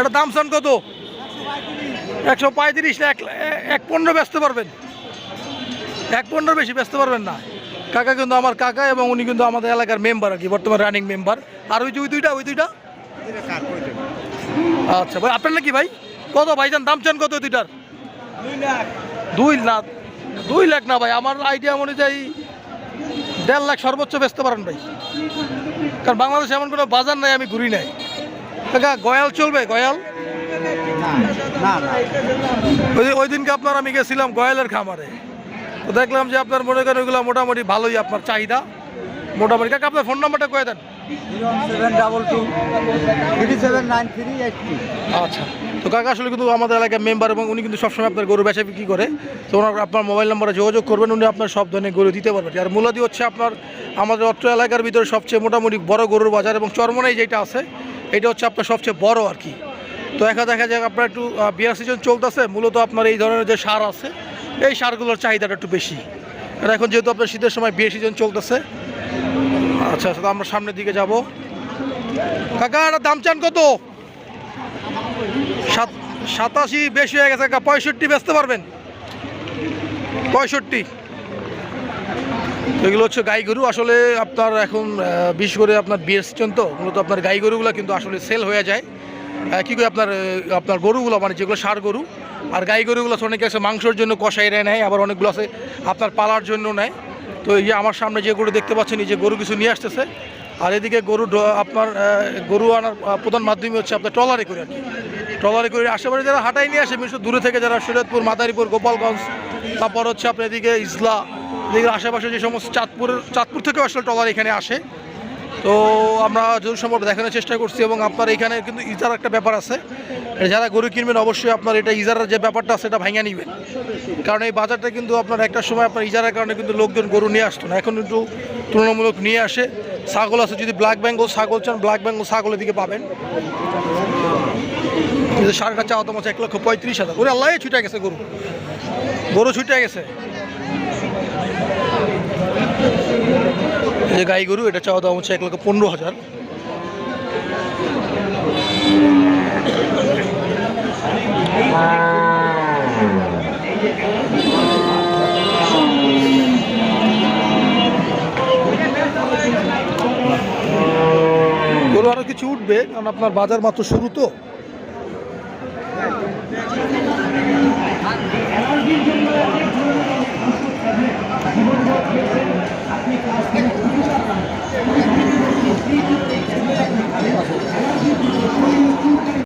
এটা দাম চান কত? একশো পঁয়ত্রিশ, এক এক পনেরো বেচতে পারবেন। এক পনেরো বেশি বেচতে পারবেন না। কাকা কিন্তু আমার কাকা এবং উনি কিন্তু আমাদের এলাকার মেম্বার আর কি, বর্তমান রানিং মেম্বার আর ওই যে, ওই দুইটা ওই দুইটা? আচ্ছা ভাই, আপনার নাকি ভাই? কত ভাইজান, দাম চান কত দুইটার? দুই লাখ। দুই লাখ না ভাই, আমার আইডিয়া অনুযায়ী দেড় লাখ সর্বোচ্চ বেচতে পারেন ভাই। কারণ বাংলাদেশে এমন কোনো বাজার নাই, আমি ঘুরি নাই। কাকা গয়াল চলবে গয়াল? ওই দিনকে আপনার আমি গেছিলাম গয়ালের খামারে। তো দেখলাম যে আপনার মনে করেন ওইগুলো মোটামুটি ভালোই আপনার চাহিদা। মোটামুটি কাকা আপনার ফোন নাম্বারটা কয়ে দেন। আচ্ছা তো কাকা আসলে কিন্তু আমাদের এলাকার মেম্বার এবং উনি কিন্তু সবসময় আপনার গরু বেচা বিক্রি করে। তো ওনার আপনার মোবাইল নাম্বারে যোগাযোগ করবেন উনি আপনার সব ধরনের গরু দিতে পারবেন আর মূলত হচ্ছে আপনার আমাদের অত্র এলাকার ভিতরে সবচেয়ে মোটামুটি বড় গরুর বাজার এবং চরমনাই যেটা আছে এটা হচ্ছে আপনার সবচেয়ে বড় আর কি। তো একা দেখা যায় আপনার একটু বিয়ার সিজন চলতেছে, মূলত আপনার এই ধরনের যে সার আছে, এই সারগুলোর চাহিদাটা একটু বেশি। আর এখন যেহেতু আপনার শীতের সময় বিয়ে সিজন চলতেছে আচ্ছা আচ্ছা আমরা সামনের দিকে যাব। কাকা এটার দাম চান কত? সাত, সাতাশি বেশি হয়ে গেছে, কাকা, পঁয়ষট্টি বেচতে পারবেন? পঁয়ষট্টি। এগুলো হচ্ছে গাই গরু। আসলে আপনার এখন বিশেষ করে আপনার বিয়ের সিজন তো, মূলত আপনার গাই গরুগুলো কিন্তু আসলে সেল হয়ে যায়। কী করে আপনার আপনার গরুগুলো মানে যেগুলো সার গরু, আর গাই গরুগুলো অনেকে আছে মাংসের জন্য কষাইরা নেয় আবার অনেকগুলো আছে আপনার পালার জন্য নেয়। তো এই যে আমার সামনে যে গরু দেখতে পাচ্ছেন, এই যে গরু কিছু নিয়ে আসতেছে। আর এদিকে গরু আপনার গরু আনার প্রধান মাধ্যমে হচ্ছে আপনার ট্রলারে করে আর কি। ট্রলারে করে আশেপাশে যারা হাঁটাই নিয়ে আসে, বিশেষ দূরে থেকে যারা শরীয়তপুর মাদারীপুর, গোপালগঞ্জ, তারপর হচ্ছে আপনার এদিকে ইসলা এদিকে আশেপাশে যে সমস্ত চাঁদপুর চাঁদপুর থেকেও আসলে ট্রলার এখানে আসে। তো আমরা যত সম্ভব দেখানোর চেষ্টা করছি এবং আপনার এখানে কিন্তু ইজার একটা ব্যাপার আছে। যারা গরু কিনবেন, অবশ্যই আপনার এটা ইজারের যে ব্যাপারটা আছে সেটা ভাঙিয়ে নেবেন। কারণ এই বাজারটা কিন্তু আপনার একটা সময় আপনার ইজারের কারণে কিন্তু লোকজন গরু নিয়ে আসতো না। এখন কিন্তু তুলনামূলক নিয়ে আসে। ছাগল আছে, যদি ব্ল্যাক বেঙ্গল ছাগল চান ব্ল্যাক বেঙ্গল ছাগলের দিকে পাবেন। সারটা চাওয়া তোমার এক লক্ষ পঁয়ত্রিশ হাজার। ওরে আল্লাহ ছুটে গেছে গরু। গরু ছুটে গেছে। যে গাই গরু, এটা চাওয়া দাম হচ্ছে এক লক্ষ পনেরো হাজার। গরু আরও কিছু উঠবে, কারণ আপনার বাজার মাত্র শুরু তো।